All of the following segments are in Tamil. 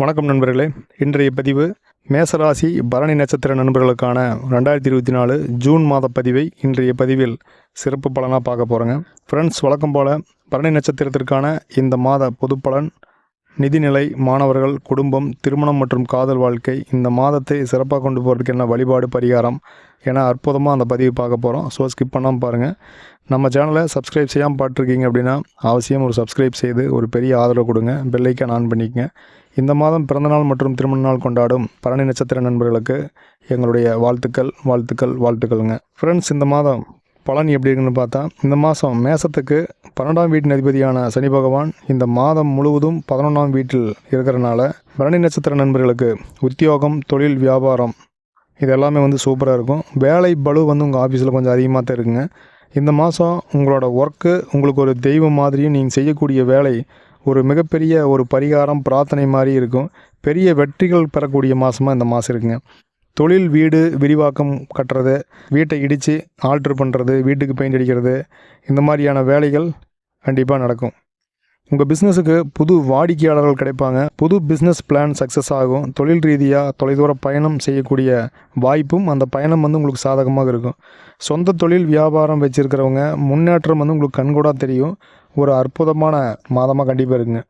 வணக்கம் நண்பர்களே. இன்றைய பதிவு மேசராசி பரணி நட்சத்திர நண்பர்களுக்கான ரெண்டாயிரத்தி இருபத்தி நாலு ஜூன் மாத பதிவை இன்றைய பதிவில் சிறப்பு பலனாக பார்க்க போகிறோங்க ஃப்ரெண்ட்ஸ் வழக்கம் போல் பரணி நட்சத்திரத்திற்கான இந்த மாத பொது பலன் நிதிநிலை மாணவர்கள் குடும்பம் திருமணம் மற்றும் காதல் வாழ்க்கை இந்த மாதத்தை சிறப்பாக கொண்டு போகிறதுக்கு என்ன வழிபாடு பரிகாரம் ஏன்னா அற்புதமாக அந்த பதிவு பார்க்க போகிறோம் ஸோ ஸ்கிப் பண்ணாமல் பாருங்கள் நம்ம சேனலை சப்ஸ்கிரைப் செய்யாமல் பார்த்துருக்கீங்க அப்படின்னா அவசியம் ஒரு சப்ஸ்கிரைப் செய்து ஒரு பெரிய ஆதரவு கொடுங்க. பெல்லைக்கான் ஆன் பண்ணிக்கங்க. இந்த மாதம் பிறந்தநாள் மற்றும் திருமண நாள் கொண்டாடும் பரணி நட்சத்திர நண்பர்களுக்கு எங்களுடைய வாழ்த்துக்கள் வாழ்த்துக்கள் வாழ்த்துக்கள்ங்க. ஃப்ரெண்ட்ஸ் இந்த மாதம் பலன் எப்படி இருக்குன்னு பார்த்தா இந்த மாதம் மேசத்துக்கு பன்னெண்டாம் வீட்டின் அதிபதியான சனி பகவான் இந்த மாதம் முழுவதும் பதினொன்றாம் வீட்டில் இருக்கிறனால பரணி நட்சத்திர நண்பர்களுக்கு உத்தியோகம் தொழில் வியாபாரம் இது எல்லாமே வந்து சூப்பராக இருக்கும். வேலை பளு வந்து உங்கள் ஆஃபீஸில் கொஞ்சம் அதிகமாக தான் இருக்குங்க. இந்த மாதம் உங்களோட ஒர்க்கு உங்களுக்கு ஒரு தெய்வம் மாதிரியும் நீங்கள் செய்யக்கூடிய வேலை ஒரு மிகப்பெரிய ஒரு பரிகாரம் பிரார்த்தனை மாதிரி இருக்கும். பெரிய வெற்றிகள் பெறக்கூடிய மாதமாக இந்த மாதம் இருக்குங்க. தொழில் வீடு விரிவாக்கம் கட்டுறது வீட்டை இடித்து ஆல்ட்ரு பண்ணுறது வீட்டுக்கு பெயிண்ட் அடிக்கிறது இந்த மாதிரியான வேலைகள் கண்டிப்பாக நடக்கும். உங்கள் பிஸ்னஸுக்கு புது வாடிக்கையாளர்கள் கிடைப்பாங்க. புது பிஸ்னஸ் பிளான் சக்ஸஸ் ஆகும். தொழில் ரீதியாக தொலைதூர பயணம் செய்யக்கூடிய வாய்ப்பும் அந்த பயணம் வந்து உங்களுக்கு சாதகமாக இருக்கும். சொந்த தொழில் வியாபாரம் வச்சுருக்கிறவங்க முன்னேற்றம் வந்து உங்களுக்கு கண்கூடாக தெரியும். ஒரு அற்புதமான மாதமாக கண்டிப்பாக இருக்குங்க.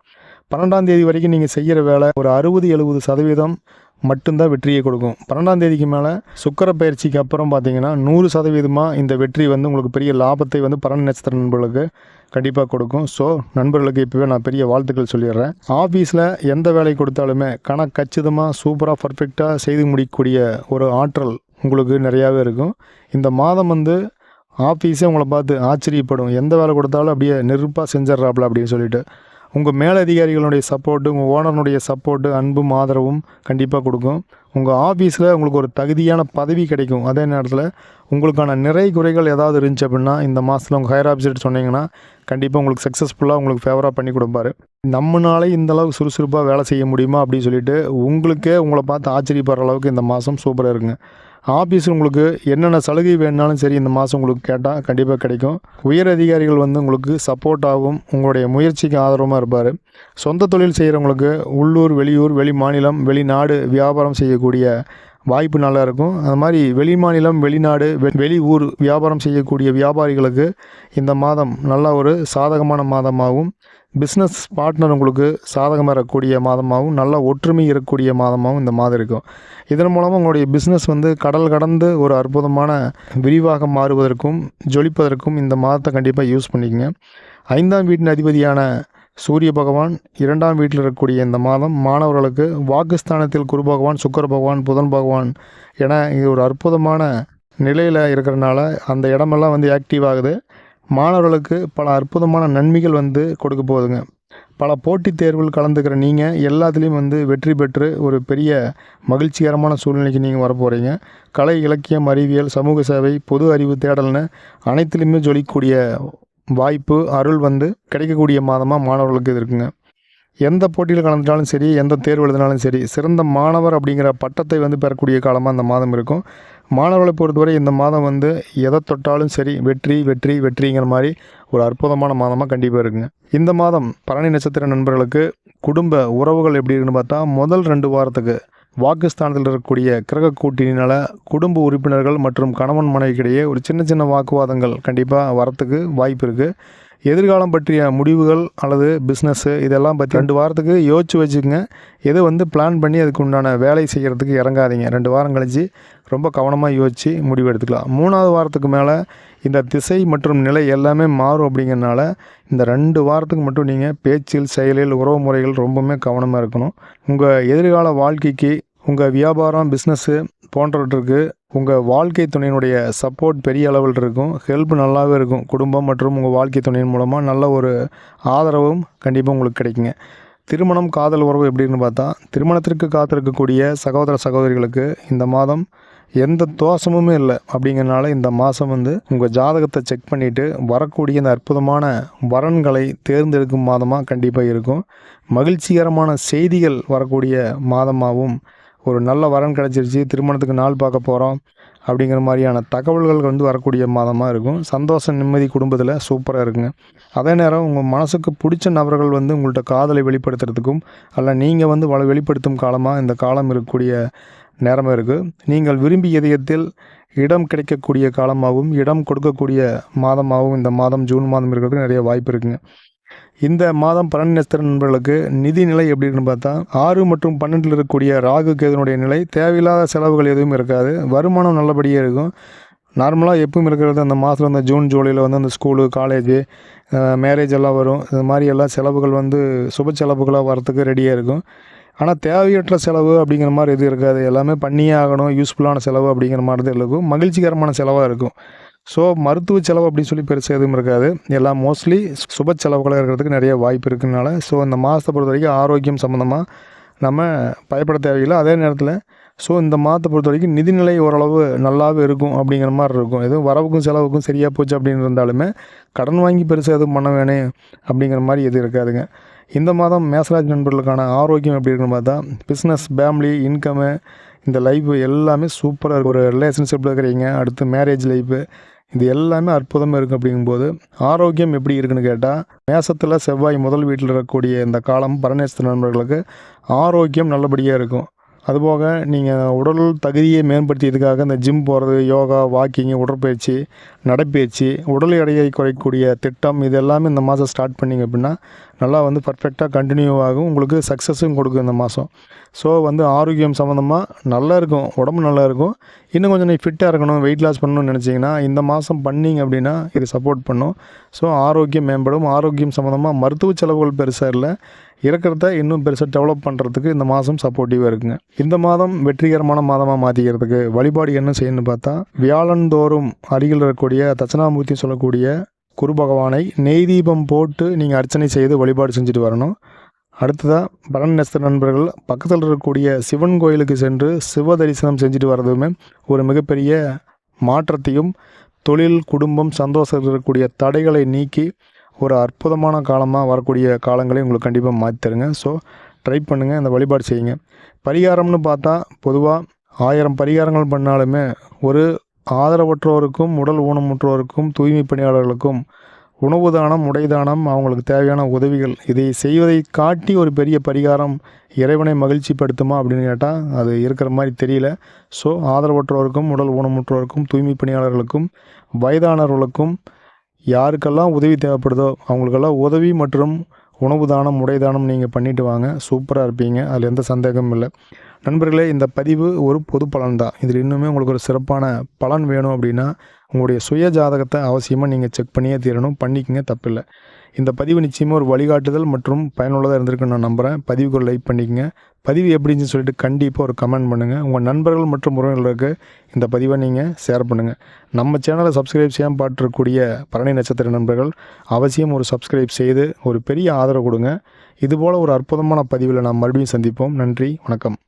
பன்னெண்டாம் தேதி வரைக்கும் நீங்கள் செய்கிற வேலை ஒரு அறுபது எழுபது சதவீதம் மட்டும்தான் வெற்றியை கொடுக்கும். பன்னெண்டாம் தேதிக்கு மேலே சுக்கர பயிற்சிக்கு அப்புறம் பார்த்தீங்கன்னா நூறு சதவீதமாக இந்த வெற்றி வந்து உங்களுக்கு பெரிய லாபத்தை வந்து பன்னெண்டு நட்சத்திர நண்பர்களுக்கு கண்டிப்பாக கொடுக்கும். ஸோ நண்பர்களுக்கு இப்போவே நான் பெரிய வாழ்த்துக்கள் சொல்லிடுறேன். ஆஃபீஸில் எந்த வேலை கொடுத்தாலுமே கணக்கு கச்சிதமாக சூப்பராக பர்ஃபெக்டாக செய்து முடிக்கக்கூடிய ஒரு ஆற்றல் உங்களுக்கு நிறையாவே இருக்கும். இந்த மாதம் வந்து ஆஃபீஸே உங்களை பார்த்து ஆச்சரியப்படும். எந்த வேலை கொடுத்தாலும் அப்படியே நெருப்பாக செஞ்சிட்றாப்புல அப்படின்னு சொல்லிட்டு. உங்கள் மேலதிகாரிகளுடைய சப்போர்ட்டு உங்கள் ஓனர்னுடைய சப்போர்ட்டு அன்பும் ஆதரவும் கண்டிப்பாக கொடுக்கும். உங்கள் ஆஃபீஸில் உங்களுக்கு ஒரு தகுதியான பதவி கிடைக்கும். அதே நேரத்தில் உங்களுக்கான நிறை குறைகள் ஏதாவது இருந்துச்சு அப்படின்னா இந்த மாதத்தில் உங்கள் ஹையர் ஆஃபீஸர் சொன்னீங்கன்னா கண்டிப்பாக உங்களுக்கு சக்ஸஸ்ஃபுல்லாக உங்களுக்கு ஃபேவராக பண்ணி கொடுப்பாரு. நம்மனாலே இந்த அளவுக்கு சுறுசுறுப்பாக வேலை செய்ய முடியுமா அப்படின்னு சொல்லிட்டு உங்களுக்கே உங்களை பார்த்து ஆச்சரியப்படுற அளவுக்கு இந்த மாதம் சூப்பராக இருக்குங்க. ஆஃபீஸ் உங்களுக்கு என்னென்ன சலுகை வேணுனாலும் சரி இந்த மாதம் உங்களுக்கு கேட்டால் கண்டிப்பாக கிடைக்கும். உயர் அதிகாரிகள் வந்து உங்களுக்கு சப்போர்ட் ஆகும் உங்களுடைய முயற்சிக்கு ஆதரவமாக இருப்பார். சொந்த தொழில் செய்கிறவங்களுக்கு உள்ளூர் வெளியூர் வெளி மாநிலம் வெளிநாடு வியாபாரம் செய்யக்கூடிய வாய்ப்பு நல்லா இருக்கும். அது மாதிரி வெளி மாநிலம் வெளிநாடு வெ- வெளி ஊர் வியாபாரம் செய்யக்கூடிய வியாபாரிகளுக்கு இந்த மாதம் நல்ல ஒரு சாதகமான மாதமாகவும் பிஸ்னஸ் பார்ட்னர் உங்களுக்கு சாதகமாக இருக்கக்கூடிய மாதமாகவும் நல்ல ஒற்றுமை இருக்கக்கூடிய மாதமாகவும் இந்த மாதம் இருக்கும். இதன் மூலமாக உங்களுடைய பிஸ்னஸ் வந்து கடல் கடந்து ஒரு அற்புதமான விரிவாக மாறுவதற்கும் ஜொலிப்பதற்கும் இந்த மாதத்தை கண்டிப்பாக யூஸ் பண்ணிக்கங்க. ஐந்தாம் வீட்டின் அதிபதியான சூரிய பகவான் இரண்டாம் வீட்டில் இருக்கக்கூடிய இந்த மாதம் மாணவர்களுக்கு வாக்குஸ்தானத்தில் குரு பகவான் சுக்கர பகவான் புதன் பகவான் என இது ஒரு அற்புதமான நிலையில் இருக்கிறனால அந்த இடமெல்லாம் வந்து ஆக்டிவ் ஆகுது. மாணவர்களுக்கு பல அற்புதமான நன்மைகள் வந்து கொடுக்க போகுதுங்க. பல போட்டித் தேர்வுகள் கலந்துக்கிற நீங்கள் எல்லாத்துலேயும் வந்து வெற்றி பெற்று ஒரு பெரிய மகிழ்ச்சிகரமான சூழ்நிலைக்கு நீங்கள் வர போகிறீங்க கலை இலக்கியம் அறிவியல் சமூக சேவை பொது அறிவு தேடல்னு அனைத்துலேயுமே ஜொலிக்கக்கூடிய வாய்ப்பு அருள் வந்து கிடைக்கக்கூடிய மாதமாக மாணவர்களுக்கு இது இருக்குங்க. எந்த போட்டியில் கலந்துட்டாலும் சரி எந்த தேர்வு எழுதினாலும் சரி சிறந்த மாணவர் அப்படிங்கிற பட்டத்தை வந்து பெறக்கூடிய காலமாக அந்த மாதம் இருக்கும். மாணவர்களை பொறுத்தவரை இந்த மாதம் வந்து எதை தொட்டாலும் சரி வெற்றி வெற்றி வெற்றிங்கிற மாதிரி ஒரு அற்புதமான மாதமாக கண்டிப்பாக இருக்குங்க. இந்த மாதம் பரணி நட்சத்திர நண்பர்களுக்கு குடும்ப உறவுகள் எப்படி இருக்குன்னு பார்த்தா முதல் ரெண்டு வாரத்துக்கு வாக்குஸ்தானத்தில் இருக்கக்கூடிய கிரக கூட்டணியினால் குடும்ப உறுப்பினர்கள் மற்றும் கணவன் மனைவிக்கிடையே ஒரு சின்ன சின்ன வாக்குவாதங்கள் கண்டிப்பாக வரத்துக்கு வாய்ப்பு இருக்குது எதிர்காலம் பற்றிய முடிவுகள் அல்லது பிஸ்னஸ்ஸு இதெல்லாம் பற்றி ரெண்டு வாரத்துக்கு யோசிச்சு வச்சுக்கோங்க. எது வந்து பிளான் பண்ணி அதுக்கு உண்டான வேலை செய்கிறதுக்கு இறங்காதீங்க. ரெண்டு வாரம் கழிச்சு ரொம்ப கவனமாக யோசித்து முடிவு எடுத்துக்கலாம். மூணாவது வாரத்துக்கு மேலே இந்த திசை மற்றும் நிலை எல்லாமே மாறும் அப்படிங்கிறனால இந்த ரெண்டு வாரத்துக்கு மட்டும் நீங்கள் பேச்சில் செயலில் உறவு முறைகள் ரொம்பவுமே கவனமாக இருக்கணும். உங்கள் எதிர்கால வாழ்க்கைக்கு உங்கள் வியாபாரம் பிஸ்னஸ்ஸு போன்றவற்றுக்கு உங்கள் வாழ்க்கை துணையினுடைய சப்போர்ட் பெரிய அளவில் இருக்கும். ஹெல்ப் நல்லாவே இருக்கும். குடும்பம் மற்றும் உங்கள் வாழ்க்கை துணையின் மூலமாக நல்ல ஒரு ஆதரவும் கண்டிப்பாக உங்களுக்கு கிடைக்குங்க. திருமணம் காதல் உறவு எப்படின்னு பார்த்தா திருமணத்திற்கு காத்திருக்கக்கூடிய சகோதர சகோதரிகளுக்கு இந்த மாதம் எந்த தோஷமுமே இல்லை. அப்படிங்கிறனால இந்த மாதம் வந்து உங்கள் ஜாதகத்தை செக் பண்ணிவிட்டு வரக்கூடிய இந்த அற்புதமான வரன்களை தேர்ந்தெடுக்கும் மாதமாக கண்டிப்பாக இருக்கும். மகிழ்ச்சிகரமான செய்திகள் வரக்கூடிய மாதமாகவும் ஒரு நல்ல வரன் கிடச்சிருச்சு திருமணத்துக்கு நாள் பார்க்க போகிறோம் அப்படிங்கிற மாதிரியான தகவல்கள் வந்து வரக்கூடிய மாதமாக இருக்கும். சந்தோஷம் நிம்மதி குடும்பத்தில் சூப்பராக இருக்குங்க. அதே நேரம் உங்கள் மனசுக்கு பிடிச்ச நபர்கள் வந்து உங்கள்கிட்ட காதலை வெளிப்படுத்துறதுக்கும் அல்ல நீங்கள் வந்து வள வெளிப்படுத்தும் காலமாக இந்த காலம் இருக்கக்கூடிய நேரமாக இருக்குது நீங்கள் விரும்பிய இதயத்தில் இடம் கிடைக்கக்கூடிய காலமாகவும் இடம் கொடுக்கக்கூடிய மாதமாகவும் இந்த மாதம் ஜூன் மாதம் இருக்கிறதுக்கு நிறைய வாய்ப்பு இருக்குங்க. இந்த மாதம் பன்னெண்டு நட்சத்திர நண்பர்களுக்கு நிதி நிலை எப்படி இருக்குன்னு பார்த்தா ஆறு மற்றும் பன்னெண்டில் இருக்கக்கூடிய ராகு கேதுனுடைய நிலை தேவையில்லாத செலவுகள் எதுவும் இருக்காது. வருமானம் நல்லபடியாக இருக்கும். நார்மலாக எப்பவும் இருக்கிறது அந்த மாதத்தில் அந்த ஜூன் ஜூலையில் வந்து அந்த ஸ்கூலு காலேஜு மேரேஜ் எல்லாம் வரும். இது மாதிரி எல்லாம் செலவுகள் வந்து சுப செலவுகளாக வரத்துக்கு ரெடியாக இருக்கும். ஆனால் தேவையற்ற செலவு அப்படிங்கிற மாதிரி எதுவும் இருக்காது. எல்லாமே பண்ணியே ஆகணும். யூஸ்ஃபுல்லான செலவு அப்படிங்கிற மாதிரி தான் இருக்கும். மகிழ்ச்சிகரமான செலவாக இருக்கும். ஸோ மருத்துவ செலவு அப்படின்னு சொல்லி பெருசாக எதுவும் இருக்காது. எல்லாம் மோஸ்ட்லி சுப செலவுகளாக இருக்கிறதுக்கு நிறைய வாய்ப்பு இருக்குதுனால ஸோ இந்த மாதத்தை பொறுத்த வரைக்கும் ஆரோக்கியம் சம்மந்தமாக நம்ம பயப்பட தேவையில்லை. அதே நேரத்தில் ஸோ இந்த மாதத்தை பொறுத்த வரைக்கும் நிதிநிலை ஓரளவு நல்லாவே இருக்கும் அப்படிங்கிற மாதிரி இருக்கும். எதுவும் வரவுக்கும் செலவுக்கும் சரியாக போச்சு அப்படின்னு இருந்தாலுமே கடன் வாங்கி பெருசாக எதுவும் பண்ண வேணே அப்படிங்கிற மாதிரி எதுவும் இருக்காதுங்க. இந்த மாதம் மேசராஜ் நண்பர்களுக்கான ஆரோக்கியம் எப்படி இருக்குன்னு பார்த்தா பிஸ்னஸ் ஃபேமிலி இன்கமு இந்த லைஃப் எல்லாமே சூப்பராக இருக்கும் ஒரு ரிலேஷன்ஷிப்பில் இருக்கிறீங்க அடுத்து மேரேஜ் லைஃபு இது எல்லாமே அற்புதமாக இருக்கும் அப்படிங்கும்போது ஆரோக்கியம் எப்படி இருக்குன்னு கேட்டால் மேசத்தில் செவ்வாய் முதல் வீட்டில் இருக்கக்கூடிய இந்த காலம் பரநேசத்து நண்பர்களுக்கு ஆரோக்கியம் நல்லபடியாக இருக்கும். அதுபோக நீங்கள் உடல் தகுதியை மேம்படுத்தியதுக்காக இந்த ஜிம் போகிறது யோகா வாக்கிங்கு உடற்பயிற்சி நடைப்பயிற்சி உடல் எடையை குறைக்கக்கூடிய திட்டம் இது எல்லாமே இந்த மாதம் ஸ்டார்ட் பண்ணிங்க அப்படின்னா நல்லா வந்து பர்ஃபெக்டாக கண்டினியூ ஆகும். உங்களுக்கு சக்ஸஸும் கொடுக்கும் இந்த மாதம் ஸோ வந்து ஆரோக்கியம் சம்மந்தமாக நல்லா இருக்கும். உடம்பு நல்லா இருக்கும். இன்னும் கொஞ்சம் நீ ஃபிட்டாக இருக்கணும் வெயிட் லாஸ் பண்ணணும்னு நினச்சிங்கன்னா இந்த மாதம் பண்ணிங்க அப்படின்னா இது சப்போர்ட் பண்ணும். ஸோ ஆரோக்கியம் மேம்படும். ஆரோக்கியம் சம்மந்தமாக மருத்துவ செலவுகள் பெருசாக இல்லை. இருக்கிறத இன்னும் பெருசாக டெவலப் பண்ணுறதுக்கு இந்த மாதம் சப்போர்ட்டிவாக இருக்குங்க. இந்த மாதம் வெற்றிகரமான மாதமாக மாற்றிக்கிறதுக்கு வழிபாடு என்ன செய்யணும்னு பார்த்தா வியாழந்தோறும் அருகில் இருக்கக்கூடிய தட்சணாமூர்த்தி சொல்லக்கூடிய குரு பகவானை நெய் தீபம் போட்டு நீங்கள் அர்ச்சனை செய்து வழிபாடு செஞ்சுட்டு வரணும். அடுத்ததாக பலன் நெஸ்த நண்பர்கள் பக்கத்தில் இருக்கக்கூடிய சிவன் கோயிலுக்கு சென்று சிவ தரிசனம் செஞ்சுட்டு வர்றதுமே ஒரு மிகப்பெரிய மாற்றத்தையும் தொழில் குடும்பம் சந்தோஷம் இருக்கக்கூடிய தடைகளை நீக்கி ஒரு அற்புதமான காலமாக வரக்கூடிய காலங்களை உங்களுக்கு கண்டிப்பாக மாற்றி தருங்க. ஸோ ட்ரை பண்ணுங்கள் அந்த வழிபாடு செய்யுங்க. பரிகாரம்னு பார்த்தா பொதுவாக ஆயிரம் பரிகாரங்கள் பண்ணாலுமே ஒரு ஆதரவற்றோருக்கும் உடல் ஊனமுற்றோருக்கும் தூய்மை பணியாளர்களுக்கும் உணவு தானம் உடை தானம் அவங்களுக்கு தேவையான உதவிகள். இதை செய்வதை காட்டி ஒரு பெரிய பரிகாரம் இறைவனை மகிழ்ச்சிப்படுத்துமா அப்படின்னு கேட்டால் அது இருக்கிற மாதிரி தெரியல. ஸோ ஆதரவற்றோருக்கும் உடல் ஊனமுற்றோருக்கும் தூய்மை பணியாளர்களுக்கும் வயதானவர்களுக்கும் யாருக்கெல்லாம் உதவி தேவைப்படுதோ அவங்களுக்கெல்லாம் உதவி மற்றும் உணவு தானம் உடை தானம் நீங்கள் பண்ணிட்டு வாங்க. சூப்பராக இருப்பீங்க. அதில் எந்த சந்தேகமும் இல்லை. நண்பர்களே இந்த பதிவு ஒரு பொது பலன் தான் இதில் இன்னுமே உங்களுக்கு ஒரு சிறப்பான பலன் வேணும் அப்படின்னா உங்களுடைய சுய ஜாதகத்தை அவசியமாக நீங்கள் செக் பண்ணியே தீரணும். பண்ணிக்கங்க தப்பில்லை. இந்த பதிவு நிச்சயமாக ஒரு வழிகாட்டுதல் மற்றும் பயனுள்ளதாக இருந்திருக்குன்னு நான் நம்புகிறேன் பதிவுக்கு ஒரு லைக் பண்ணிக்கங்க. பதிவு எப்படின்னு சொல்லிட்டு கண்டிப்பாக ஒரு கமெண்ட் பண்ணுங்கள் உங்கள் நண்பர்கள் மற்றும் உறவினர்களுக்கு இந்த பதிவை நீங்கள் ஷேர் பண்ணுங்கள் நம்ம சேனலை சப்ஸ்கிரைப் செய்யாமல் பாட்டிருக்கக்கூடிய பரணி நட்சத்திர நண்பர்கள் அவசியம் ஒரு சப்ஸ்கிரைப் செய்து ஒரு பெரிய ஆதரவு கொடுங்க. இதுபோல் ஒரு அற்புதமான பதிவில் நாம் மறுபடியும் சந்திப்போம். நன்றி வணக்கம்.